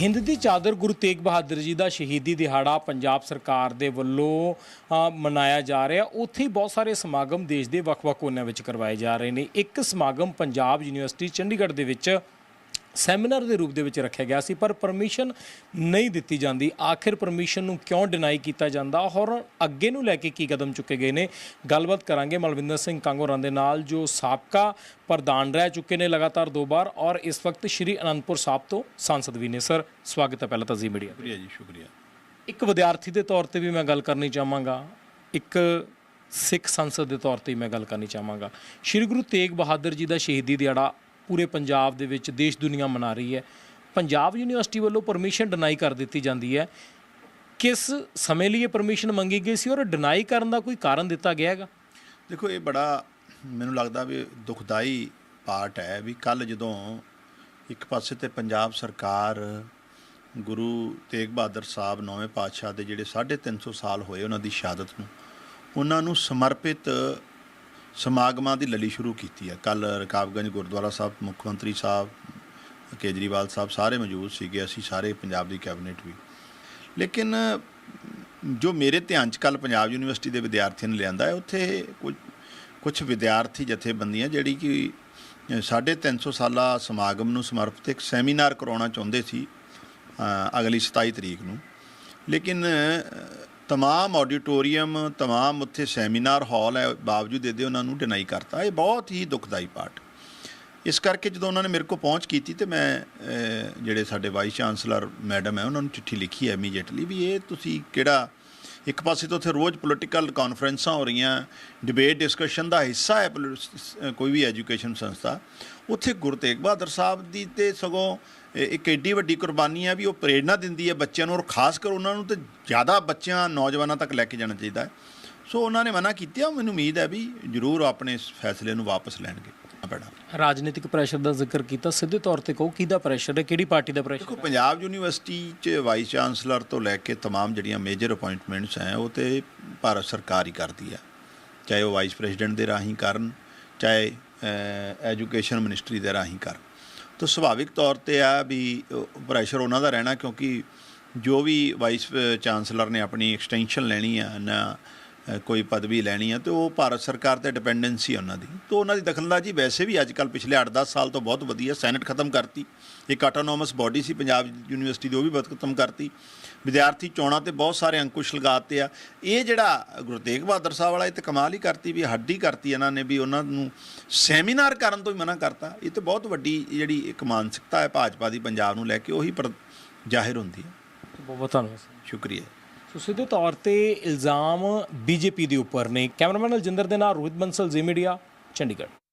ਹਿੰਦ ਦੀ ਚਾਦਰ ਗੁਰੂ ਤੇਗ ਬਹਾਦਰ ਜੀ ਦਾ ਸ਼ਹੀਦੀ ਦਿਹਾੜਾ ਪੰਜਾਬ ਸਰਕਾਰ ਦੇ ਵੱਲੋਂ ਮਨਾਇਆ ਜਾ ਰਿਹਾ। ਉੱਥੇ ਹੀ ਬਹੁਤ ਸਾਰੇ ਸਮਾਗਮ ਦੇਸ਼ ਦੇ ਵੱਖ-ਵੱਖ ਕੋਨਿਆਂ ਵਿੱਚ ਕਰਵਾਏ ਜਾ ਰਹੇ ਨੇ। ਇੱਕ ਸਮਾਗਮ ਪੰਜਾਬ ਯੂਨੀਵਰਸਿਟੀ ਚੰਡੀਗੜ੍ਹ ਦੇ ਵਿੱਚ ਸੈਮੀਨਾਰ ਦੇ ਰੂਪ ਦੇ ਵਿੱਚ ਰੱਖਿਆ ਗਿਆ ਸੀ ਪਰ ਪਰਮਿਸ਼ਨ ਨਹੀਂ ਦਿੱਤੀ ਜਾਂਦੀ। ਆਖਿਰ ਪਰਮਿਸ਼ਨ ਨੂੰ ਕਿਉਂ ਡਿਨਾਈ ਕੀਤਾ ਜਾਂਦਾ? ਔਰ ਅੱਗੇ ਨੂੰ ਲੈ ਕੇ ਕੀ ਕਦਮ ਚੁੱਕੇ ਗਏ ਨੇ? ਗੱਲਬਾਤ ਕਰਾਂਗੇ ਮਲਵਿੰਦਰ ਸਿੰਘ ਕਾਂਗੋਰਾਂ ਦੇ ਨਾਲ ਜੋ ਸਾਬਕਾ ਪ੍ਰਧਾਨ ਰਹਿ ਚੁੱਕੇ ਨੇ ਲਗਾਤਾਰ ਦੋ ਵਾਰ ਔਰ ਇਸ ਵਕਤ ਸ਼੍ਰੀ ਅਨੰਦਪੁਰ ਸਾਹਿਬ ਤੋਂ ਸੰਸਦ ਵੀ ਨੇ। ਸਰ ਸਵਾਗਤ ਹੈ ਪਹਿਲਾਂ ਤਾਂ ਜੀ ਮੀਡੀਆ ਸ਼ੁਕਰੀਆ ਜੀ ਸ਼ੁਕਰੀਆ। ਇੱਕ ਵਿਦਿਆਰਥੀ ਦੇ ਤੌਰ ਤੇ ਵੀ ਮੈਂ ਗੱਲ ਕਰਨੀ ਚਾਹਾਂਗਾ। ਇੱਕ ਸਿੱਖ ਸੰਸਦ ਦੇ ਤੌਰ ਤੇ ਵੀ ਮੈਂ ਗੱਲ ਕਰਨੀ ਚਾਹਾਂਗਾ। ਸ਼੍ਰੀ ਗੁਰੂ ਤੇਗ ਬਹਾਦਰ ਜੀ ਦਾ ਸ਼ਹੀਦੀ ਦਿਹਾੜਾ ਪੂਰੇ ਪੰਜਾਬ ਦੇ ਵਿੱਚ ਦੇਸ਼ ਦੁਨੀਆ ਮਨਾ ਰਹੀ ਹੈ। ਪੰਜਾਬ ਯੂਨੀਵਰਸਿਟੀ ਵੱਲੋਂ ਪਰਮਿਸ਼ਨ ਡਿਨਾਈ ਕਰ ਦਿੱਤੀ ਜਾਂਦੀ ਹੈ। ਕਿਸ ਸਮੇਂ ਲਈ ਇਹ ਪਰਮਿਸ਼ਨ ਮੰਗੀ ਗਈ ਸੀ ਔਰ ਡਿਨਾਈ ਕਰਨ ਦਾ ਕੋਈ ਕਾਰਨ ਦਿੱਤਾ ਗਿਆ ਹੈਗਾ? ਦੇਖੋ, ਇਹ ਬੜਾ ਮੈਨੂੰ ਲੱਗਦਾ ਵੀ ਦੁਖਦਾਈ ਪਾਰਟ ਹੈ ਵੀ ਕੱਲ ਜਦੋਂ ਇੱਕ ਪਾਸੇ ਤੇ ਪੰਜਾਬ ਸਰਕਾਰ ਗੁਰੂ ਤੇਗ ਬਹਾਦਰ ਸਾਹਿਬ ਨੌਵੇਂ ਪਾਤਸ਼ਾਹ ਦੇ ਜਿਹੜੇ 350 ਸਾਲ ਹੋਏ ਉਹਨਾਂ ਦੀ ਸ਼ਹਾਦਤ ਨੂੰ, ਉਹਨਾਂ ਨੂੰ ਸਮਰਪਿਤ ਸਮਾਗਮਾਂ ਦੀ ਲੜੀ ਸ਼ੁਰੂ ਕੀਤੀ ਹੈ। ਕੱਲ ਰਕਾਬਗੰਜ ਗੁਰਦੁਆਰਾ ਸਾਹਿਬ ਮੁੱਖ ਮੰਤਰੀ ਸਾਹਿਬ ਕੇਜਰੀਵਾਲ ਸਾਹਿਬ ਸਾਰੇ ਮੌਜੂਦ ਸੀਗੇ। ਅਸੀਂ ਸਾਰੇ ਪੰਜਾਬ ਦੀ ਕੈਬਨਿਟ ਵੀ। ਲੇਕਿਨ ਜੋ ਮੇਰੇ ਧਿਆਨ ਚ ਕੱਲ ਪੰਜਾਬ ਯੂਨੀਵਰਸਿਟੀ ਦੇ ਵਿਦਿਆਰਥੀਆਂ ਨੇ ਲਿਆਂਦਾ ਹੈ ਉੱਥੇ ਕੁਝ ਕੁਝ ਵਿਦਿਆਰਥੀ ਜਥੇਬੰਦੀਆਂ ਜਿਹੜੀ ਕਿ ਅ, ਸਾਢੇ 350 ਸਾਲਾ ਸਮਾਗਮ ਨੂੰ ਸਮਰਪਿਤ ਇੱਕ ਸੈਮੀਨਾਰ ਕਰਾਉਣਾ ਚਾਹੁੰਦੇ ਸੀ ਅਗਲੀ 27 ਤਰੀਕ ਨੂੰ। ਲੇਕਿਨ ਅ, ਤਮਾਮ ਆਡੀਟੋਰੀਅਮ ਤਮਾਮ ਉੱਥੇ ਸੈਮੀਨਾਰ ਹਾਲ ਹੈ ਬਾਵਜੂਦ ਇਹਦੇ ਉਹਨਾਂ ਨੂੰ ਡਿਨਾਈ ਕਰਤਾ। ਇਹ ਬਹੁਤ ਹੀ ਦੁਖਦਾਈ ਪਾਰਟ ਇਸ ਕਰਕੇ ਜਦੋਂ ਉਹਨਾਂ ਨੇ ਮੇਰੇ ਕੋਲ ਪਹੁੰਚ ਕੀਤੀ ਤੇ ਮੈਂ ਜਿਹੜੇ ਸਾਡੇ ਵਾਈਸ ਚਾਂਸਲਰ ਮੈਡਮ ਹੈ ਉਹਨਾਂ ਨੂੰ ਚਿੱਠੀ ਲਿਖੀ ਹੈ ਇਮੀਡੀਏਟਲੀ ਵੀ ਇਹ ਤੁਸੀਂ ਕਿਹੜਾ ਇੱਕ ਪਾਸੇ ਤੋਂ ਉੱਥੇ ਰੋਜ਼ ਪੋਲੀਟੀਕਲ ਕਾਨਫਰੰਸਾਂ ਹੋ ਰਹੀਆਂ ਡਿਬੇਟ ਡਿਸਕਸ਼ਨ ਦਾ ਹਿੱਸਾ ਹੈ ਪੋਲੀ- ਕੋਈ ਵੀ ਐਜੂਕੇਸ਼ਨ ਸੰਸਥਾ। ਉੱਥੇ ਗੁਰੂ ਤੇਗ ਬਹਾਦਰ ਸਾਹਿਬ ਦੀ ਤੇ ਸਗੋਂ ਇੱਕ ਏਡੀ ਵੱਡੀ ਕੁਰਬਾਨੀ ਹੈ ਵੀ ਉਹ ਪ੍ਰੇਰਣਾ ਦਿੰਦੀ ਹੈ ਬੱਚਿਆਂ ਨੂੰ ਔਰ ਖਾਸ ਕਰ ਉਹਨਾਂ ਨੂੰ ਤੇ ਜ਼ਿਆਦਾ ਬੱਚਿਆਂ, ਨੌਜਵਾਨਾਂ ਤੱਕ ਲੈ ਕੇ ਜਾਣਾ ਚਾਹੀਦਾ ਹੈ। ਸੋ ਉਹਨਾਂ ਨੇ ਮਨਾ ਕੀਤਾ, ਮੈਨੂੰ ਉਮੀਦ ਹੈ ਵੀ ਜ਼ਰੂਰ ਆਪਣੇ ਇਸ ਫੈਸਲੇ ਨੂੰ ਵਾਪਸ ਲੈਣਗੇ। ਬੜਾ ਰਾਜਨੀਤਿਕ ਪ੍ਰੈਸ਼ਰ ਦਾ ਜ਼ਿਕਰ ਕੀਤਾ ਸਿੱਧੇ ਤੌਰ ਤੇ ਕਹੋ ਕਿਹਦਾ ਪ੍ਰੈਸ਼ਰ ਹੈ ਕਿਹੜੀ ਪਾਰਟੀ ਦਾ ਪ੍ਰੈਸ਼ਰ ਦੇਖੋ ਪੰਜਾਬ ਯੂਨੀਵਰਸਿਟੀ ਚ ਵਾਈਸ ਚਾਂਸਲਰ ਤੋਂ ਲੈ ਕੇ तमाम ਜਿਹੜੀਆਂ ਮੇਜਰ ਅਪਾਇੰਟਮੈਂਟਸ ਹੈ ਉਹ ਤੇ ਭਾਰਤ ਸਰਕਾਰ ਹੀ ਕਰਦੀ ਹੈ ਚਾਹੇ ਉਹ ਵਾਈਸ ਪ੍ਰੈਜ਼ੀਡੈਂਟ ਦੇ ਰਾਹੀਂ ਕਰਨ ਚਾਹੇ ਐਜੂਕੇਸ਼ਨ ਮਿਨਿਸਟਰੀ ਦੇ ਰਾਹੀਂ ਕਰਨ ਤਾਂ ਸੁਭਾਵਿਕ ਤੌਰ ਤੇ ਆ ਵੀ ਪ੍ਰੈਸ਼ਰ ਉਹਨਾਂ ਦਾ ਰਹਿਣਾ ਕਿਉਂਕਿ ਜੋ ਵੀ ਵਾਈਸ ਚਾਂਸਲਰ ਨੇ ਆਪਣੀ ਐਕਸਟੈਂਸ਼ਨ ਲੈਣੀ ਆ ਨਾ ਅ, ਕੋਈ ਪਦਵੀ ਲੈਣੀ ਆ ਤੇ ਉਹ ਭਾਰਤ ਸਰਕਾਰ ਤੇ ਡਿਪੈਂਡੈਂਸੀ ਉਹਨਾਂ ਦੀ। ਤੋਂ ਉਹਨਾਂ ਦੀ ਦਖਲਅੰਦਾਜ਼ੀ ਵੈਸੇ ਵੀ ਅੱਜ ਕੱਲ ਪਿਛਲੇ 8-10 ਸਾਲ ਤੋਂ ਬਹੁਤ ਵਧੀਆ ਸੈਨੇਟ ਖਤਮ ਕਰਤੀ। ਇੱਕ ਆਟੋਨੋਮਸ ਬਾਡੀ ਸੀ ਪੰਜਾਬ ਯੂਨੀਵਰਸਿਟੀ ਦੀ ਉਹ ਵੀ ਬਹੁਤ ਖਤਮ ਕਰਤੀ। ਵਿਦਿਆਰਥੀ ਚੋਣਾਂ ਤੇ ਬਹੁਤ ਸਾਰੇ ਅੰਕੁਸ਼ ਲਗਾਤੇ ਆ। ਇਹ ਜਿਹੜਾ ਗੁਰੂ ਤੇਗ ਬਹਾਦਰ ਸਾਹਿਬ ਵਾਲਾ ਇਹ ਤੇ ਕਮਾਲ ਹੀ ਕਰਤੀ ਵੀ ਹੱਡੀ ਕਰਤੀ ਇਹਨਾਂ ਨੇ ਵੀ ਉਹਨਾਂ ਨੂੰ ਸੈਮੀਨਾਰ ਕਰਨ ਤੋਂ ਹੀ ਮਨਾ ਕਰਤਾ। ਇਹ ਤੇ ਬਹੁਤ ਵੱਡੀ ਜਿਹੜੀ ਇੱਕ ਮਾਨਸਿਕਤਾ ਹੈ ਭਾਜਪਾ ਦੀ ਪੰਜਾਬ ਨੂੰ ਲੈ ਕੇ ਉਹੀ ਜ਼ਾਹਿਰ ਹੁੰਦੀ ਹੈ। ਬਹੁਤ ਬਹੁਤ ਧੰਨਵਾਦ ਸ਼ੁਕਰੀਆ। ਸੋ ਸਿੱਧੇ ਤੌਰ ਤੇ ਇਲਜ਼ਾਮ ਬੀਜੇਪੀ ਦੇ ਉੱਪਰ ਨੇ। ਕੈਮਰਾਮੈਨ ਅਲਜਿੰਦਰ ਦੇ ਨਾਲ ਰੋਹਿਤ ਬੰਸਲ, ਜੀ ਮੀਡੀਆ, ਚੰਡੀਗੜ੍ਹ।